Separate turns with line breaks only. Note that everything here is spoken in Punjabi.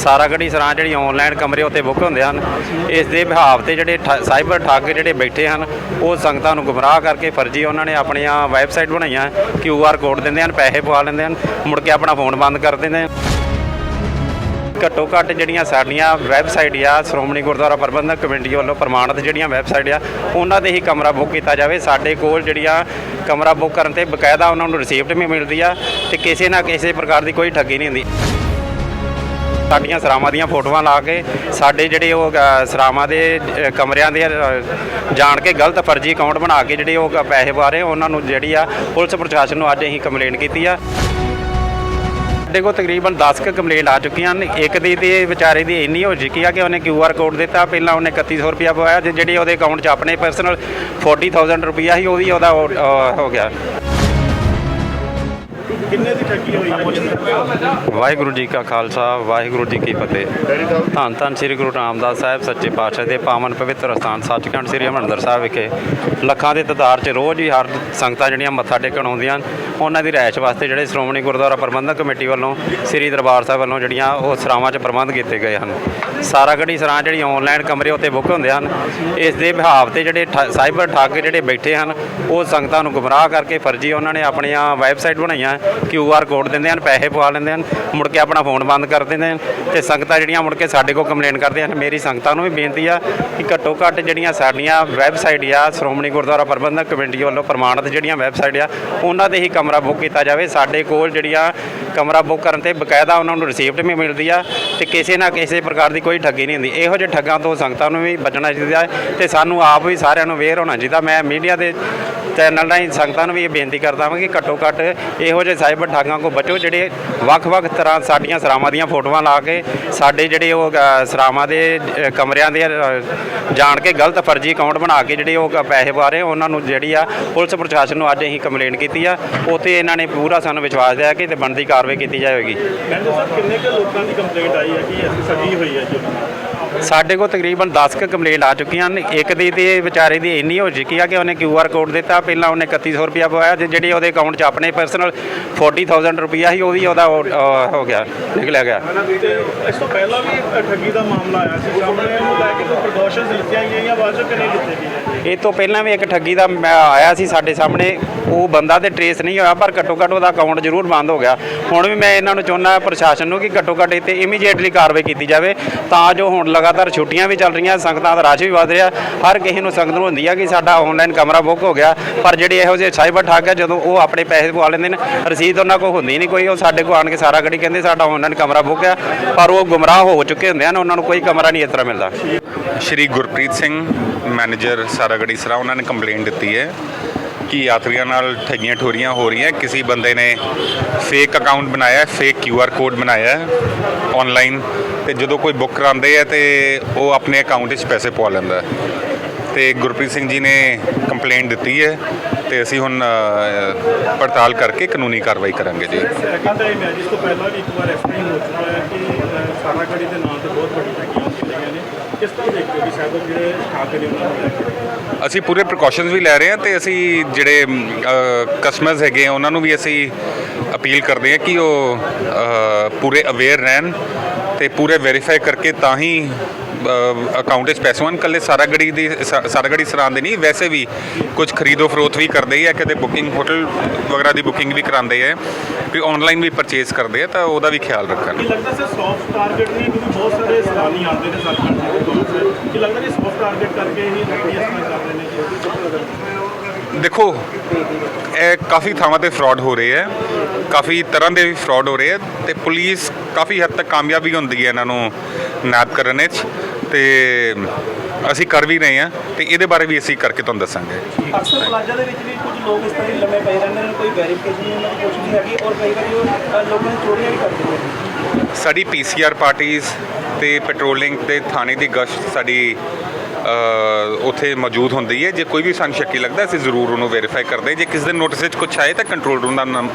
ਸਾਰਾਗੜੀ ਸਰਾਂ ਜਿਹੜੀ ਆਨਲਾਈਨ ਕਮਰੇ ਉੱਤੇ ਬੁੱਕ ਹੁੰਦੇ ਹਨ, ਇਸ ਦੇ ਵਿਹਾਵ ਤੇ ਜਿਹੜੇ ਠ- ਸਾਈਬਰ ਠੱਗ ਜਿਹੜੇ ਬੈਠੇ ਹਨ, ਉਹ ਸੰਗਤਾਂ ਨੂੰ ਗੁੰਮਰਾਹ ਕਰਕੇ ਫਰਜ਼ੀ ਉਹਨਾਂ ਨੇ ਆਪਣੀਆਂ ਵੈਬਸਾਈਟ ਬਣਾਈਆਂ ਕਿਊ ਆਰ ਕੋਡ ਦਿੰਦੇ ਹਨ, ਪੈਸੇ ਪਵਾ ਲੈਂਦੇ ਹਨ, ਮੁੜ ਕੇ ਆਪਣਾ ਫੋਨ ਬੰਦ ਕਰ ਦਿੰਦੇ ਹਨ। ਘੱਟੋ ਘੱਟ ਜਿਹੜੀਆਂ ਸਾਡੀਆਂ ਵੈਬਸਾਈਟ ਆ, ਸ਼੍ਰੋਮਣੀ ਗੁਰਦੁਆਰਾ ਪ੍ਰਬੰਧਕ ਕਮੇਟੀ ਵੱਲੋਂ ਪ੍ਰਮਾਣਿਤ ਜਿਹੜੀਆਂ ਵੈਬਸਾਈਟ ਆ, ਉਹਨਾਂ ਤੇ ਹੀ ਕਮਰਾ ਬੁੱਕ ਕੀਤਾ ਜਾਵੇ। ਸਾਡੇ ਕੋਲ ਜਿਹੜੀਆਂ ਕਮਰਾ ਬੁੱਕ ਕਰਨ ਤੇ ਬਕਾਇਦਾ ਉਹਨਾਂ ਨੂੰ ਰਿਸੀਪਟ ਵੀ ਮਿਲਦੀ ਆ ਤੇ ਕਿਸੇ ਨਾ ਕਿਸੇ ਪ੍ਰਕਾਰ ਦੀ ਕੋਈ ਠੱਗੀ ਨਹੀਂ ਹੁੰਦੀ। ਸਾਡੀਆਂ ਸਰਾਵਾਂ ਦੀਆਂ ਫੋਟੋਆਂ ਲਾ ਕੇ ਸਾਡੇ ਜਿਹੜੇ ਉਹ ਸਰਾਵਾਂ ਦੇ ਕਮਰਿਆਂ ਦੇ ਜਾਣ ਕੇ ਗਲਤ ਫਰਜ਼ੀ ਅਕਾਊਂਟ ਬਣਾ ਕੇ ਜਿਹੜੇ ਉਹ ਪੈਸੇ ਪਾ ਰਹੇ ਉਹਨਾਂ ਨੂੰ ਜਿਹੜੀ ਆ ਪੁਲਿਸ ਪ੍ਰਸ਼ਾਸਨ ਨੂੰ ਅੱਜ ਅਸੀਂ ਕੰਪਲੇਂਟ ਕੀਤੀ ਆ। ਸਾਡੇ ਕੋਲ ਤਕਰੀਬਨ 10 ਕੁ ਕੰਪਲੇਂਟ ਆ ਚੁੱਕੀਆਂ ਨੇ ਇੱਕ ਦੀ ਤੇ ਵਿਚਾਰੇ ਦੀ ਇੰਨੀ ਹੋ ਚੁੱਕੀ ਆ ਕਿ ਉਹਨੇ ਕਿਊ ਆਰ ਕੋਡ ਦਿੱਤਾ ਪਹਿਲਾਂ ਉਹਨੇ 3100 ਰੁਪਇਆ ਪਵਾਇਆ ਤੇ ਜਿਹੜੀ ਉਹਦੇ ਅਕਾਊਂਟ 'ਚ ਆਪਣੇ ਪਰਸਨਲ 40000 ਰੁਪਇਆ ਸੀ ਉਹ ਵੀ ਉਹਦਾ ਉਹ, ਹੋ ਗਿਆ।
ਕਿੰਨੇ ਦੀ ਠੱਗੀ ਹੋਈ ਹੈ?
ਵਾਹਿਗੁਰੂ ਜੀ ਕਾ ਖਾਲਸਾ, ਵਾਹਿਗੁਰੂ ਜੀ ਕੀ ਫਤਿਹ। ਧੰਨ ਧੰਨ ਸ੍ਰੀ ਗੁਰੂ ਰਾਮਦਾਸ ਸਾਹਿਬ, ਸੱਚੇ ਪਾਤਸ਼ਾਹ ਦੇ ਪਾਵਨ ਪਵਿੱਤਰ ਸਥਾਨ ਸੱਚਖੰਡ ਸ੍ਰੀ ਹਰਿਮੰਦਰ ਸਾਹਿਬ ਵਿਖੇ। ਲੱਖਾਂ ਦੇ ਤਦਾਰ 'ਚ ਰੋਜ਼ ਹੀ ਹਰ ਸੰਗਤਾਂ ਜਿਹੜੀਆਂ ਮੱਥਾ ਟੇਕਣ ਆਉਂਦੀਆਂ ਹਨ, ਉਹਨਾਂ ਦੀ ਰਿਹਾਇਸ਼ ਵਾਸਤੇ ਜਿਹੜੇ ਸ਼੍ਰੋਮਣੀ ਗੁਰਦੁਆਰਾ ਪ੍ਰਬੰਧਕ ਕਮੇਟੀ ਵੱਲੋਂ, ਸ੍ਰੀ ਦਰਬਾਰ ਸਾਹਿਬ ਵੱਲੋਂ ਜਿਹੜੀਆਂ ਉਹ ਸਰਾਵਾਂ 'ਚ ਪ੍ਰਬੰਧ ਕੀਤੇ ਗਏ ਹਨ। ਸਾਰਾ ਸਾਰਾਗੜੀ ਸਰਾਂ ਜਿਹੜੀ ਆਨਲਾਈਨ ਕਮਰੇ ਉੱਤੇ ਬੁੱਕ ਹੁੰਦੇ ਹਨ, ਇਸ ਦੇ ਵਿਭਾਵ ਤੇ ਜਿਹੜੇ ਠ- ਸਾਈਬਰ ਠੱਗ ਜਿਹੜੇ ਬੈਠੇ ਹਨ, ਉਹ ਸੰਗਤਾਂ ਨੂੰ ਗੁੰਮਰਾਹ ਕਰਕੇ ਫਰਜ਼ੀ ਉਹਨਾਂ ਨੇ ਆਪਣੀਆਂ ਵੈਬਸਾਈਟ ਬਣਾਈਆਂ ਕਿਊ ਆਰ ਕੋਡ ਦਿੰਦੇ ਹਨ, ਪੈਸੇ ਪਵਾ ਲੈਂਦੇ ਹਨ, ਮੁੜ ਕੇ ਆਪਣਾ ਫੋਨ ਬੰਦ ਕਰ ਦਿੰਦੇ ਹਨ ਤੇ ਸੰਗਤਾਂ ਜਿਹੜੀਆਂ ਮੁੜ ਕੇ ਸਾਡੇ ਕੋਲ ਕੰਪਲੇਂਟ ਕਰਦੀਆਂ ਹਨ। ਮੇਰੀ ਸੰਗਤਾਂ ਨੂੰ ਵੀ ਬੇਨਤੀ ਆ ਕਿ ਘੱਟੋ ਘੱਟ ਜਿਹੜੀਆਂ ਸਾਡੀਆਂ ਵੈਬਸਾਈਟ ਆ, ਸ਼੍ਰੋਮਣੀ ਗੁਰਦੁਆਰਾ ਪ੍ਰਬੰਧਕ ਕਮੇਟੀ ਵੱਲੋਂ ਪ੍ਰਮਾਣਿਤ ਜਿਹੜੀਆਂ ਵੈਬਸਾਈਟ ਆ, ਉਹਨਾਂ ਤੇ ਹੀ ਕਮਰਾ ਬੁੱਕ ਕੀਤਾ ਜਾਵੇ। ਸਾਡੇ ਕੋਲ ਜਿਹੜੀਆਂ ਕਮਰਾ ਬੁੱਕ ਕਰਨ ਤੇ ਬਕਾਇਦਾ ਉਹਨਾਂ ਨੂੰ ਰਿਸੀਪਟ ਵੀ ਮਿਲਦੀ ਆ ਤੇ ਕਿਸੇ ਨਾ ਕਿਸੇ ਪ੍ਰਕਾਰ ਦੀ ਕੋਈ ਠੱਗੀ ਨਹੀਂ ਹੁੰਦੀ। ਇਹੋ ਜਿਹੇ ਠੱਗਾਂ ਤੋਂ ਸੰਗਤਾਂ ਨੂੰ ਵੀ ਬਚਣਾ ਚਾਹੀਦਾ ਹੈ ਤੇ ਸਾਨੂੰ ਆਪ ਵੀ ਸਾਰਿਆਂ ਨੂੰ ਅਵੇਅਰ ਹੋਣਾ ਚਾਹੀਦਾ। ਮੈਂ ਮੀਡੀਆ ਦੇ ਚੈਨਲ ਰਾਹੀਂ ਸੰਗਤਾਂ ਨੂੰ ਵੀ ਇਹ ਬੇਨਤੀ ਕਰਦਾ ਹਾਂ ਕਿ ਘੱਟੋ ਘੱਟ ਇਹੋ ਜਿਹੇ ਸਾਈਬਰ ਠਾਗਾਂ ਕੋ ਬਚੋ, ਜਿਹੜੇ ਵੱਖ-ਵੱਖ ਤਰ੍ਹਾਂ ਸਾਡੀਆਂ ਸਰਾਵਾਂ ਦੀਆਂ ਫੋਟੋਆਂ ਲਾ ਕੇ ਸਾਡੇ ਜਿਹੜੇ ਉਹ ਸਰਾਵਾਂ ਦੇ ਕਮਰਿਆਂ ਦੇ ਜਾਣ ਕੇ ਗਲਤ ਫਰਜ਼ੀ ਅਕਾਊਂਟ ਬਣਾ ਕੇ ਜਿਹੜੇ ਉਹ ਪੈਸੇ ਪਾ ਰਹੇ, ਉਹਨਾਂ ਨੂੰ ਜਿਹੜੀ ਆ ਪੁਲਿਸ ਪ੍ਰਸ਼ਾਸਨ ਨੂੰ ਅੱਜ ਅਸੀਂ ਕੰਪਲੇਂਟ ਕੀਤੀ ਆ, ਉੱਥੇ ਇਹਨਾਂ ਨੇ ਪੂਰਾ ਸਾਨੂੰ ਵਿਸ਼ਵਾਸ ਦਿਆ ਕਿ ਤੇ ਬਣਦੀ ਕਾਰਵਾਈ ਕੀਤੀ ਜਾਵੇਗੀ
ਕਹਿੰਦੇ ਸਰ, ਕਿੰਨੇ ਕੁ ਲੋਕਾਂ ਦੀ ਕੰਪਲੇਂਟ ਆਈ ਹੈ ਕਿ ਅਸੀਂ ਠੱਗੀ ਹੋਈ ਹੈ ਜੀ?
ਸਾਡੇ ਕੋਲ ਤਕਰੀਬਨ 10 ਕੁ ਕੰਪਲੇਂਟ ਆ ਚੁੱਕੀਆਂ ਹਨ। ਇੱਕ ਦੀ ਤੇ ਵਿਚਾਰੇ ਦੀ ਇੰਨੀ ਹੋ ਚੁੱਕੀ ਆ ਕਿ ਉਹਨੇ ਕਿਊ ਆਰ ਕੋਡ ਦਿੱਤਾ। ਪਹਿਲਾਂ ਉਹਨੇ 3100 ਰੁਪਇਆ ਪਵਾਇਆ ਤੇ ਜਿਹੜੀ ਉਹਦੇ ਅਕਾਊਂਟ 'ਚ ਆਪਣੇ ਪਰਸਨਲ 40000 ਰੁਪਇਆ ਸੀ, ਉਹ ਵੀ ਉਹਦਾ ਹੋ ਗਿਆ, ਨਿਕਲਿਆ ਗਿਆ।
ਇਸ ਤੋਂ ਪਹਿਲਾਂ ਵੀ ਠੱਗੀ ਦਾ ਮਾਮਲਾ ਆਇਆ ਸੀ। ਸਾਹਮਣੇ ਉਹਨੂੰ ਲੈ ਕੇ ਕੋਈ ਪ੍ਰੀਕਾਸ਼ਨਸ ਲਿੱਤੀਆਂ ਗਈਆਂ ਜਾਂ ਬਾਅਦ ਚੋਂ ਕਿੰਨੇ ਲਿੱਤੇ ਗਏ?
ਇਹ ਤੋਂ ਪਹਿਲਾਂ ਵੀ ਇੱਕ ਠੱਗੀ ਦਾ ਮੈਂ ਆਇਆ ਸੀ ਸਾਡੇ ਸਾਹਮਣੇ, ਉਹ ਬੰਦਾ ਤੇ ਟਰੇਸ ਨਹੀਂ ਹੋਇਆ, ਪਰ ਘੱਟੋ ਘੱਟ ਉਹਦਾ ਅਕਾਊਂਟ ਜ਼ਰੂਰ ਬੰਦ ਹੋ ਗਿਆ। ਹੁਣ ਵੀ ਮੈਂ ਇਹਨਾਂ ਨੂੰ ਚਾਹੁੰਦਾ ਪ੍ਰਸ਼ਾਸਨ ਨੂੰ ਕਿ ਘੱਟੋ ਘੱਟ ਇੱਥੇ ਇਮੀਡੀਏਟਲੀ ਕਾਰਵਾਈ ਕੀਤੀ ਜਾਵੇ, ਤਾਂ ਜੋ ਹੁਣ ਲਗਾਤਾਰ ਛੁੱਟੀਆਂ ਵੀ ਚੱਲ ਰਹੀਆਂ, ਸੰਗਤਾਂ ਦਾ ਰਸ਼ ਵੀ ਵਧ ਰਿਹਾ। ਹਰ ਕਿਸੇ ਨੂੰ ਸੰਗਤ ਨੂੰ ਹੁੰਦੀ ਆ ਕਿ ਸਾਡਾ ਆਨਲਾਈਨ ਕਮਰਾ ਬੁੱਕ ਹੋ ਗਿਆ, ਪਰ ਜਿਹੜੇ ਇਹੋ ਜਿਹੇ ਸਾਈਬਰ ਠੱਗ ਆ, ਜਦੋਂ ਉਹ ਆਪਣੇ ਪੈਸੇ ਪਵਾ ਲੈਂਦੇ ਨੇ, ਰਸੀਦ ਉਹਨਾਂ ਕੋਲ ਹੁੰਦੀ ਨਹੀਂ ਕੋਈ, ਉਹ ਸਾਡੇ ਕੋਲ ਆਣ ਕੇ ਸਾਰਾ ਗੜੀ ਕਹਿੰਦੇ ਸਾਡਾ ਆਨਲਾਈਨ ਕਮਰਾ ਬੁੱਕ ਆ, ਪਰ ਉਹ ਗੁੰਮਰਾਹ ਹੋ ਚੁੱਕੇ ਹੁੰਦੇ ਹਨ ਉਹਨਾਂ ਨੂੰ ਕੋਈ ਕਮਰਾ ਨਹੀਂ ਇਸ ਤਰ੍ਹਾਂ ਮਿਲਦਾ।
ਸ਼੍ਰੀ ਗੁਰਪ੍ਰੀਤ ਸਿੰਘ ਮੈਨੇਜਰ ਸਰ ਸਾਰਾਗੜੀ ਸਰਾ ਉਹਨਾਂ ਨੇ ਕੰਪਲੇਂਟ ਦਿੱਤੀ ਹੈ ਕਿ ਯਾਤਰੀਆਂ ਨਾਲ ਠੱਗੀਆਂ ਠੋਰੀਆਂ ਹੋ ਰਹੀਆਂ ਕਿਸੇ ਬੰਦੇ ਨੇ ਫੇਕ ਅਕਾਊਂਟ ਬਣਾਇਆ ਫੇਕ ਕਿਊ ਆਰ ਕੋਡ ਬਣਾਇਆ ਹੈ ਆਨਲਾਈਨ ਤੇ ਜਦੋਂ ਕੋਈ ਬੁੱਕ ਕਰਾਉਂਦੇ ਹੈ ਤੇ ਉਹ ਆਪਣੇ ਅਕਾਊਂਟ 'ਚ ਪੈਸੇ ਪਵਾ ਲੈਂਦਾ ਹੈ। ਤੇ ਗੁਰਪ੍ਰੀਤ ਸਿੰਘ ਜੀ ਨੇ ਕੰਪਲੇਂਟ ਦਿੱਤੀ ਹੈ ਤੇ ਅਸੀਂ ਹੁਣ ਪੜਤਾਲ ਕਰਕੇ ਕਾਨੂੰਨੀ ਕਾਰਵਾਈ ਕਰਾਂਗੇ ਜੀ।
ਸੈਕਿੰਡ ਟਾਈਮ ਹੈ ਜਿਸ ਤੋਂ ਪਹਿਲਾਂ ਵੀ ਇੱਕ ਵਾਰ ਇਸ ਹੋ ਚੁੱਕਾ ਹੈ ਕਿ ਅ, ਸਾਰਾਗੜੀ ਦੇ ਨਾਂ ਤੇ ਬਹੁਤ ਵੱਡੀ ਠੱਗੀਆਂ ਕੀਤੀਆਂ ਗਈਆਂ ਨੇ ਕਿਸ ਤਰ੍ਹਾਂ ਦੇਖਦੇ ਹੋ ਜਿਹੜੇ ਠੱਗ ਨੇ ਉਹਨਾਂ ਨੂੰ
ਅਸੀਂ ਪੂਰੇ ਪ੍ਰੀਕਾਸ਼ਨਸ ਵੀ ਲੈ ਰਹੇ ਹਾਂ ਤੇ ਅਸੀਂ ਜਿਹੜੇ ਕਸਟਮਰਸ ਹੈਗੇ ਆ, ਉਹਨਾਂ ਨੂੰ ਵੀ ਅਸੀਂ ਅਪੀਲ ਕਰਦੇ ਹਾਂ ਕਿ ਉਹ ਪੂਰੇ ਅਵੇਅਰ ਰਹਿਣ ਤੇ ਪੂਰੇ ਵੈਰੀਫਾਈ ਕਰਕੇ ਤਾਂ ਹੀ ਅਕਾਊਂਟ ਵਿੱਚ ਪੈਸੇ ਹੋਣ ਕੱਲੇ ਸਾਰਾਗੜੀ ਦੀ ਸਾਰਾਗੜੀ ਸਰਾਂ ਦੇ ਨਹੀਂ ਵੈਸੇ ਵੀ ਕੁਝ ਖਰੀਦੋ ਫਰੋਖਤ ਵੀ ਕਰਦੇ ਆ ਕਿਤੇ ਬੁਕਿੰਗ ਹੋਟਲ ਵਗੈਰਾ ਦੀ ਬੁਕਿੰਗ ਵੀ ਕਰਾਉਂਦੇ ਆ ਵੀ ਆਨਲਾਈਨ ਵੀ ਪਰਚੇਸ ਕਰਦੇ ਆ ਤਾਂ ਉਹਦਾ ਵੀ ਖਿਆਲ ਰੱਖਣ।
ਕੀ ਲੱਗਦਾ ਸਰ ਸੌਫਟ ਟਾਰਗੇਟ ਨੇ ਕਿਉਂਕਿ ਬਹੁਤ ਸਾਰੇ ਸੈਲਾਨੀ ਆਉਂਦੇ ਨੇ ਸਾਡੇ ਕੋਲ ਕੀ ਲੱਗਦਾ ਕਿ ਸੌਫਟ ਟਾਰਗੇਟ ਕਰਕੇ ਹੀ ਠੱਗੀ ਇਸ ਤਰ੍ਹਾਂ ਕਰ ਰਹੇ ਨੇ ਜੀ?
ਦੇਖੋ ਇਹ ਕਾਫੀ ਥਾਵਾਂ ਤੇ ਫਰਾਡ ਹੋ ਰਹੇ ਹੈ ਕਾਫੀ ਤਰ੍ਹਾਂ ਦੇ ਵੀ ਫਰਾਡ ਹੋ ਰਹੇ ਹੈ ਤੇ ਪੁਲਿਸ ਕਾਫੀ ਹੱਦ ਤੱਕ ਕਾਮਯਾਬ ਹੁੰਦੀ ਹੈ ਇਹਨਾਂ ਨੂੰ ਨੈਪ ਕਰਨ ਵਿੱਚ। ਤੇ ਅਸੀਂ ਕਰ ਵੀ ਰਹੇ ਹਾਂ ਤੇ ਇਹਦੇ ਬਾਰੇ ਵੀ ਅਸੀਂ ਕਰਕੇ ਤੁਹਾਨੂੰ ਦੱਸਾਂਗੇ।
ਅਕਸਰ ਪਲਾਜ਼ਾ ਦੇ ਵਿੱਚ ਵੀ ਕੁਝ ਲੋਕ ਇਸ ਤਰ੍ਹਾਂ ਹੀ ਲੰਮੇ ਪਏ ਰਹਿੰਦੇ ਨੇ ਕੋਈ ਵੈਰੀਫਿਕੇਸ਼ਨ ਨਹੀਂ ਉਹਨਾਂ ਦੀ ਕੁਛ ਨਹੀਂ ਹੈਗੀ ਔਰ ਕਈ ਵਾਰੀ ਉਹ ਅ, ਲੋਕਾਂ ਨੂੰ ਚੋਰੀਆਂ ਵੀ ਕਰਦੇ ਨੇ।
ਸਾਡੀ ਪੀਸੀਆਰ ਪਾਰਟੀਆਂ ਤੇ ਪੈਟਰੋਲਿੰਗ ਤੇ ਥਾਣੇ ਦੀ ਗਸ਼ਤ ਸਾਡੀ ਉੱਥੇ ਮੌਜੂਦ ਹੁੰਦੀ ਹੈ। ਜੇ ਕੋਈ ਵੀ ਸਾਨੂੰ ਸ਼ੱਕੀ ਲੱਗਦਾ ਅਸੀਂ ਜ਼ਰੂਰ ਉਹਨੂੰ ਵੈਰੀਫਾਈ ਕਰਦੇ। ਜੇ ਕਿਸੇ ਦੇ ਨੋਟਿਸ ਵਿੱਚ ਕੁਝ ਆਏ ਤਾਂ ਕੰਟਰੋਲ ਰੂਮ ਦਾ